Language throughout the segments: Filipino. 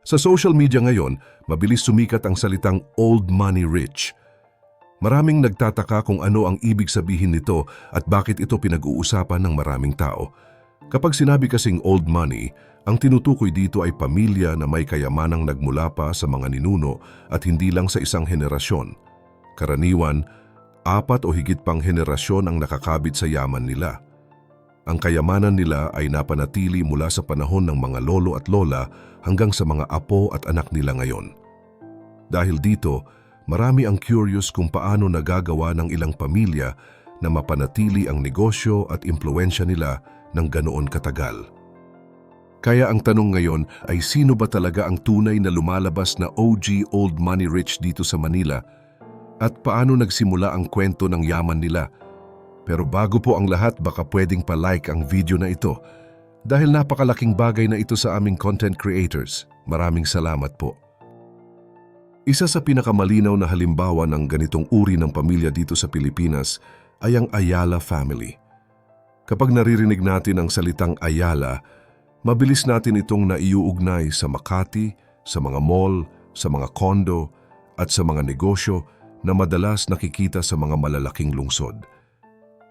Sa social media ngayon, mabilis sumikat ang salitang old money rich. Maraming nagtataka kung ano ang ibig sabihin nito at bakit ito pinag-uusapan ng maraming tao. Kapag sinabi kasing old money, ang tinutukoy dito ay pamilya na may kayamanang nagmula pa sa mga ninuno at hindi lang sa isang henerasyon. Karaniwan, apat o higit pang henerasyon ang nakakabit sa yaman nila. Ang kayamanan nila ay napanatili mula sa panahon ng mga lolo at lola hanggang sa mga apo at anak nila ngayon. Dahil dito, marami ang curious kung paano nagagawa ng ilang pamilya na mapanatili ang negosyo at impluensya nila ng ganoon katagal. Kaya ang tanong ngayon ay sino ba talaga ang tunay na lumalabas na OG Old Money Rich dito sa Manila at paano nagsimula ang kwento ng yaman nila pero bago po ang lahat, baka pwedeng pa-like ang video na ito dahil napakalaking bagay na ito sa aming content creators. Maraming salamat po. Isa sa pinakamalinaw na halimbawa ng ganitong uri ng pamilya dito sa Pilipinas ay ang Ayala family. Kapag naririnig natin ang salitang Ayala, mabilis natin itong naiuugnay sa Makati, sa mga mall, sa mga kondo, at sa mga negosyo na madalas nakikita sa mga malalaking lungsod.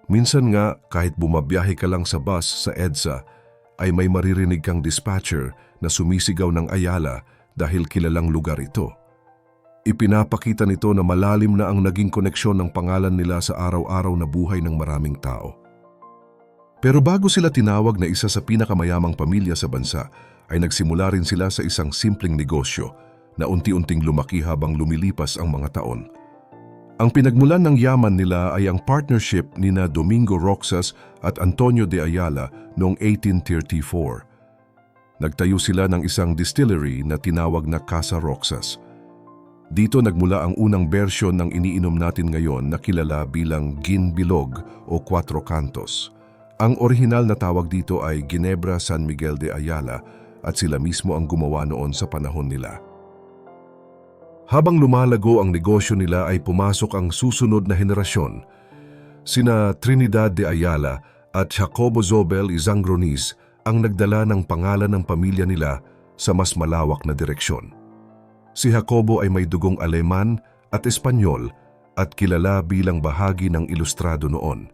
Minsan nga, kahit bumabiyahe ka lang sa bus sa EDSA, ay may maririnig kang dispatcher na sumisigaw ng Ayala dahil kilalang lugar ito. Ipinapakita nito na malalim na ang naging koneksyon ng pangalan nila sa araw-araw na buhay ng maraming tao. Pero bago sila tinawag na isa sa pinakamayamang pamilya sa bansa, ay nagsimula rin sila sa isang simpleng negosyo na unti-unting lumaki habang lumilipas ang mga taon. Ang pinagmulan ng yaman nila ay ang partnership ni na Domingo Roxas at Antonio de Ayala noong 1834. Nagtayo sila ng isang distillery na tinawag na Casa Roxas. Dito nagmula ang unang bersyon ng iniinom natin ngayon na kilala bilang Gin Bilog o Cuatro Cantos. Ang orihinal na tawag dito ay Ginebra San Miguel de Ayala at sila mismo ang gumawa noon sa panahon nila. Habang lumalago ang negosyo nila ay pumasok ang susunod na henerasyon. Sina Trinidad de Ayala at Jacobo Zobel Izangronis ang nagdala ng pangalan ng pamilya nila sa mas malawak na direksyon. Si Jacobo ay may dugong Aleman at Espanyol at kilala bilang bahagi ng ilustrado noon.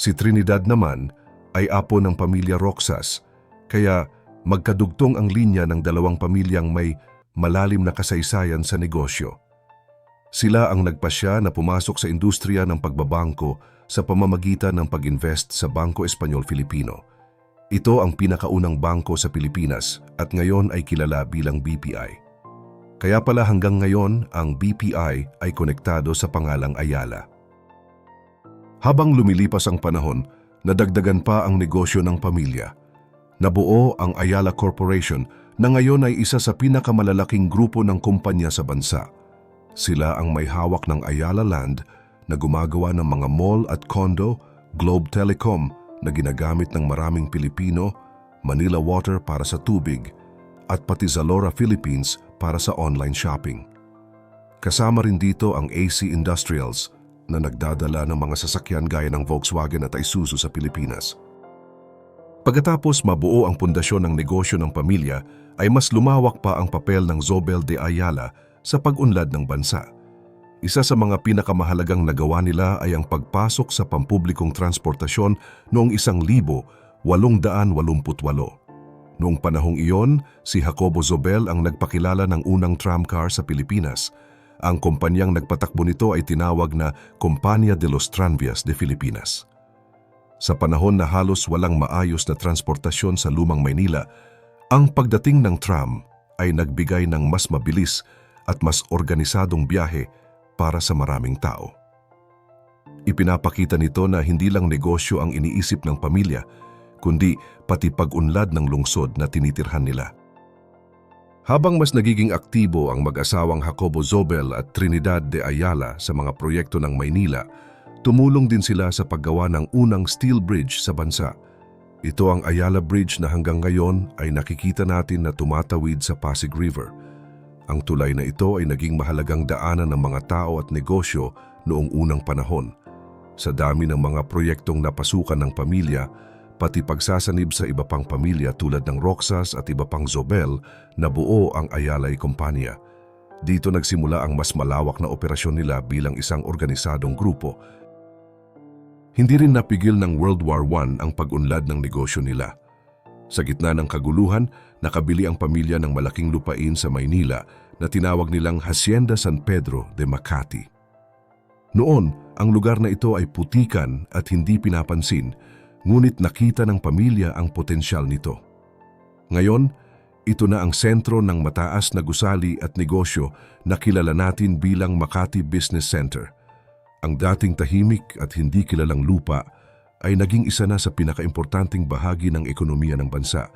Si Trinidad naman ay apo ng pamilya Roxas, kaya magkadugtong ang linya ng dalawang pamilyang may malalim na kasaysayan sa negosyo. Sila ang nagpasya na pumasok sa industriya ng pagbabangko sa pamamagitan ng pag-invest sa Bangko Espanyol Filipino. Ito ang pinakaunang bangko sa Pilipinas at ngayon ay kilala bilang BPI. Kaya pala hanggang ngayon ang BPI ay konektado sa pangalang Ayala. Habang lumilipas ang panahon, nadagdagan pa ang negosyo ng pamilya. Nabuo ang Ayala Corporation na ngayon ay isa sa pinakamalalaking grupo ng kumpanya sa bansa. Sila ang may hawak ng Ayala Land na gumagawa ng mga mall at condo, Globe Telecom na ginagamit ng maraming Pilipino, Manila Water para sa tubig, at pati Zalora Philippines para sa online shopping. Kasama rin dito ang AC Industrials na nagdadala ng mga sasakyan gaya ng Volkswagen at Isuzu sa Pilipinas. Pagkatapos mabuo ang pundasyon ng negosyo ng pamilya, ay mas lumawak pa ang papel ng Zobel de Ayala sa pag-unlad ng bansa. Isa sa mga pinakamahalagang nagawa nila ay ang pagpasok sa pampublikong transportasyon noong 1888. Noong panahong iyon, si Jacobo Zobel ang nagpakilala ng unang tramcar sa Pilipinas. Ang kumpanyang nagpatakbo nito ay tinawag na Compania de los Tranvias de Filipinas. Sa panahon na halos walang maayos na transportasyon sa lumang Maynila, ang pagdating ng tram ay nagbigay ng mas mabilis at mas organisadong biyahe para sa maraming tao. Ipinapakita nito na hindi lang negosyo ang iniisip ng pamilya, kundi pati pag-unlad ng lungsod na tinitirhan nila. Habang mas nagiging aktibo ang mag-asawang Jacobo Zobel at Trinidad de Ayala sa mga proyekto ng Maynila, tumulong din sila sa paggawa ng unang steel bridge sa bansa. Ito ang Ayala Bridge na hanggang ngayon ay nakikita natin na tumatawid sa Pasig River. Ang tulay na ito ay naging mahalagang daanan ng mga tao at negosyo noong unang panahon. Sa dami ng mga proyektong napasukan ng pamilya, pati pagsasanib sa iba pang pamilya tulad ng Roxas at iba pang Zobel na buo ang Ayalay Kompanya. Dito nagsimula ang mas malawak na operasyon nila bilang isang organisadong grupo. Hindi rin napigil ng World War I ang pag-unlad ng negosyo nila. Sa gitna ng kaguluhan, nakabili ang pamilya ng malaking lupain sa Maynila na tinawag nilang Hacienda San Pedro de Makati. Noon, ang lugar na ito ay putikan at hindi pinapansin, ngunit nakita ng pamilya ang potensyal nito. Ngayon, ito na ang sentro ng mataas na gusali at negosyo na kilala natin bilang Makati Business Center. Ang dating tahimik at hindi kilalang lupa ay naging isa na sa pinakaimportanteng bahagi ng ekonomiya ng bansa.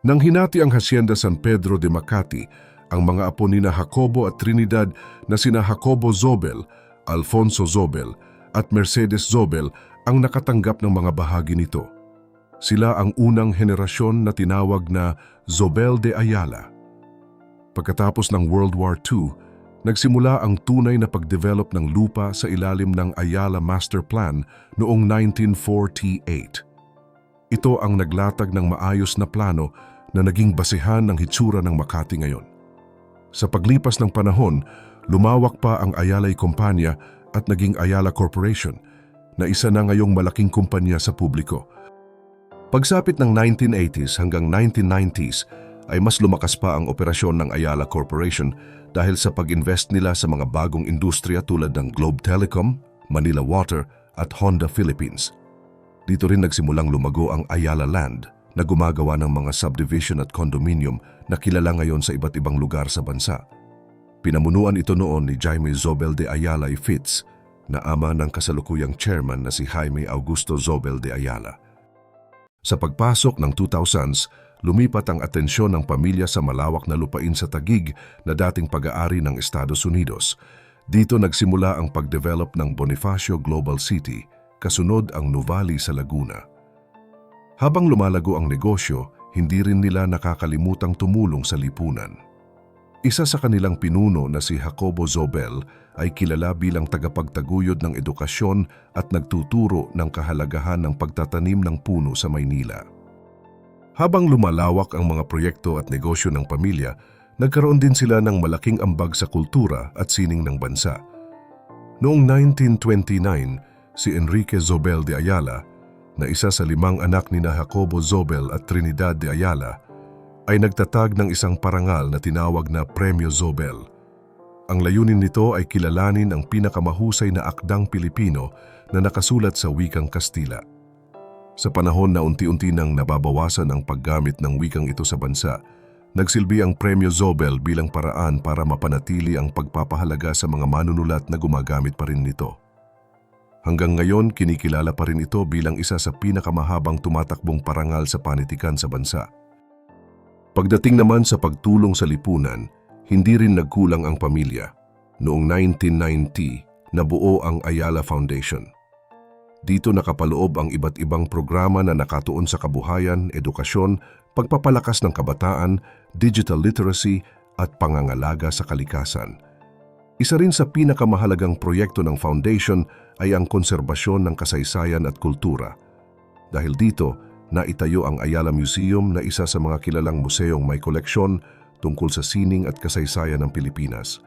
Nang hinati ang Hacienda San Pedro de Makati, ang mga apo ni na Jacobo at Trinidad na sina Jacobo Zobel, Alfonso Zobel at Mercedes Zobel ang nakatanggap ng mga bahagi nito. Sila ang unang henerasyon na tinawag na Zobel de Ayala. Pagkatapos ng World War II, nagsimula ang tunay na pagdevelop ng lupa sa ilalim ng Ayala Master Plan noong 1948. Ito ang naglatag ng maayos na plano na naging basehan ng hitsura ng Makati ngayon. Sa paglipas ng panahon, lumawak pa ang Ayalay Kompanya at naging Ayala Corporation na isa na ngayong malaking kumpanya sa publiko. Pagsapit ng 1980s hanggang 1990s ay mas lumakas pa ang operasyon ng Ayala Corporation dahil sa pag-invest nila sa mga bagong industriya tulad ng Globe Telecom, Manila Water at Honda Philippines. Dito rin nagsimulang lumago ang Ayala Land na gumagawa ng mga subdivision at condominium na kilala ngayon sa iba't ibang lugar sa bansa. Pinamunuan ito noon ni Jaime Zobel de Ayala y Fitz na ama ng kasalukuyang chairman na si Jaime Augusto Zobel de Ayala. Sa pagpasok ng 2000s, lumipat ang atensyon ng pamilya sa malawak na lupain sa Tagig na dating pag-aari ng Estados Unidos. Dito nagsimula ang pagdevelop ng Bonifacio Global City, kasunod ang Nuvali sa Laguna. Habang lumalago ang negosyo, hindi rin nila nakakalimutang tumulong sa lipunan. Isa sa kanilang pinuno na si Jacobo Zobel ay kilala bilang tagapagtaguyod ng edukasyon at nagtuturo ng kahalagahan ng pagtatanim ng puno sa Maynila. Habang lumalawak ang mga proyekto at negosyo ng pamilya, nagkaroon din sila ng malaking ambag sa kultura at sining ng bansa. Noong 1929, si Enrique Zobel de Ayala, na isa sa limang anak ni na Jacobo Zobel at Trinidad de Ayala, ay nagtatag ng isang parangal na tinawag na Premyo Zobel. Ang layunin nito ay kilalanin ang pinakamahusay na akdang Pilipino na nakasulat sa wikang Kastila. Sa panahon na unti-unti nang nababawasan ang paggamit ng wikang ito sa bansa, nagsilbi ang Premyo Zobel bilang paraan para mapanatili ang pagpapahalaga sa mga manunulat na gumagamit pa rin nito. Hanggang ngayon, kinikilala pa rin ito bilang isa sa pinakamahabang tumatakbong parangal sa panitikan sa bansa. Pagdating naman sa pagtulong sa lipunan, hindi rin nagkulang ang pamilya. Noong 1990, nabuo ang Ayala Foundation. Dito nakapaloob ang iba't ibang programa na nakatuon sa kabuhayan, edukasyon, pagpapalakas ng kabataan, digital literacy at pangangalaga sa kalikasan. Isa rin sa pinakamahalagang proyekto ng foundation ay ang konserbasyon ng kasaysayan at kultura. Dahil dito, na itayo ang Ayala Museum na isa sa mga kilalang museong may koleksyon tungkol sa sining at kasaysayan ng Pilipinas.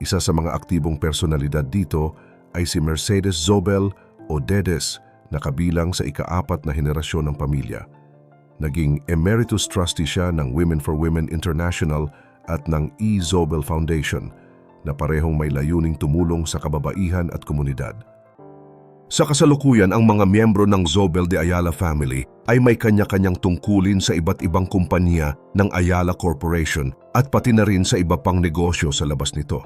Isa sa mga aktibong personalidad dito ay si Mercedes Zobel o Dedes na kabilang sa ikaapat na henerasyon ng pamilya. Naging Emeritus Trustee siya ng Women for Women International at ng E. Zobel Foundation na parehong may layuning tumulong sa kababaihan at komunidad. Sa kasalukuyan, ang mga miyembro ng Zobel de Ayala family ay may kanya-kanyang tungkulin sa iba't ibang kumpanya ng Ayala Corporation at pati na rin sa iba pang negosyo sa labas nito.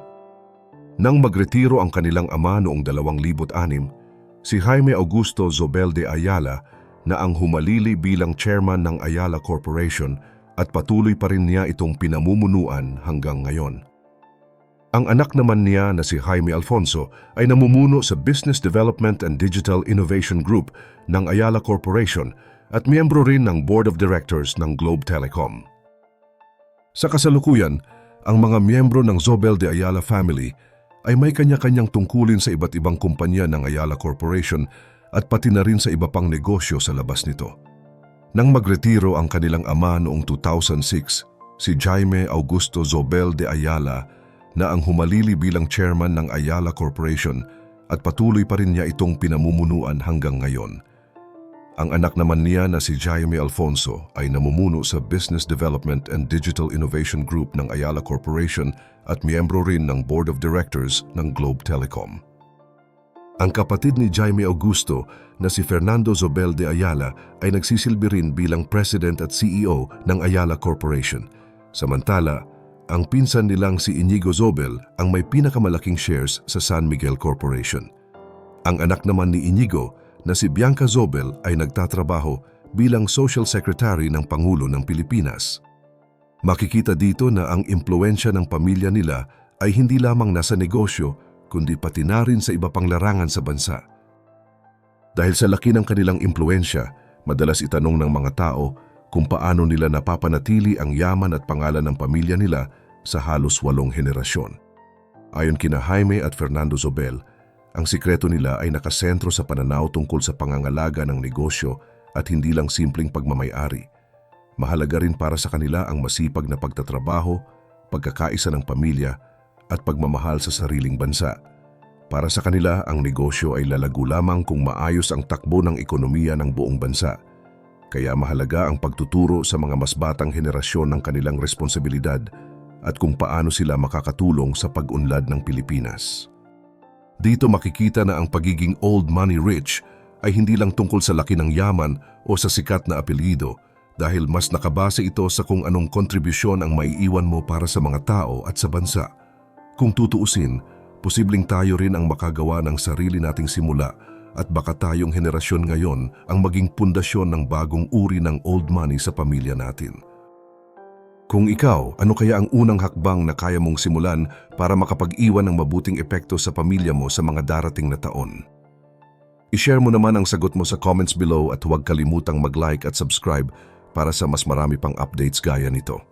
Nang magretiro ang kanilang ama noong 2006, si Jaime Augusto Zobel de Ayala na ang humalili bilang chairman ng Ayala Corporation at patuloy pa rin niya itong pinamumunuan hanggang ngayon. Ang anak naman niya na si Jaime Alfonso ay namumuno sa Business Development and Digital Innovation Group ng Ayala Corporation at miyembro rin ng Board of Directors ng Globe Telecom. Sa kasalukuyan, ang mga miyembro ng Zobel de Ayala family ay may kanya-kanyang tungkulin sa iba't ibang kumpanya ng Ayala Corporation at pati na rin sa iba pang negosyo sa labas nito. Nang magretiro ang kanilang ama noong 2006, si Jaime Augusto Zobel de Ayala na ang humalili bilang chairman ng Ayala Corporation at patuloy pa rin niya itong pinamumunuan hanggang ngayon. Ang anak naman niya na si Jaime Alfonso ay namumuno sa Business Development and Digital Innovation Group ng Ayala Corporation at miyembro rin ng Board of Directors ng Globe Telecom. Ang kapatid ni Jaime Augusto na si Fernando Zobel de Ayala ay nagsisilbi rin bilang President at CEO ng Ayala Corporation. Samantala, ang pinsan nilang si Inigo Zobel ang may pinakamalaking shares sa San Miguel Corporation. Ang anak naman ni Inigo na si Bianca Zobel ay nagtatrabaho bilang Social Secretary ng Pangulo ng Pilipinas. Makikita dito na ang impluensya ng pamilya nila ay hindi lamang nasa negosyo kundi pati na rin sa iba pang larangan sa bansa. Dahil sa laki ng kanilang impluensya, madalas itanong ng mga tao kung paano nila napapanatili ang yaman at pangalan ng pamilya nila sa halos walong henerasyon. Ayon kina Jaime at Fernando Zobel, ang sikreto nila ay nakasentro sa pananaw tungkol sa pangangalaga ng negosyo at hindi lang simpleng pagmamayari. Mahalaga rin para sa kanila ang masipag na pagtatrabaho, pagkakaisa ng pamilya at pagmamahal sa sariling bansa. Para sa kanila, ang negosyo ay lalago lamang kung maayos ang takbo ng ekonomiya ng buong bansa. Kaya mahalaga ang pagtuturo sa mga mas batang henerasyon ng kanilang responsibilidad at kung paano sila makakatulong sa pag-unlad ng Pilipinas. Dito makikita na ang pagiging old money rich ay hindi lang tungkol sa laki ng yaman o sa sikat na apelyido dahil mas nakabase ito sa kung anong kontribusyon ang maiiwan mo para sa mga tao at sa bansa. Kung tutuusin, posibleng tayo rin ang makagawa ng sarili nating simula at baka tayong henerasyon ngayon ang maging pundasyon ng bagong uri ng old money sa pamilya natin. Kung ikaw, ano kaya ang unang hakbang na kaya mong simulan para makapag-iwan ng mabuting epekto sa pamilya mo sa mga darating na taon? I-share mo naman ang sagot mo sa comments below at huwag kalimutang mag-like at subscribe para sa mas marami pang updates gaya nito.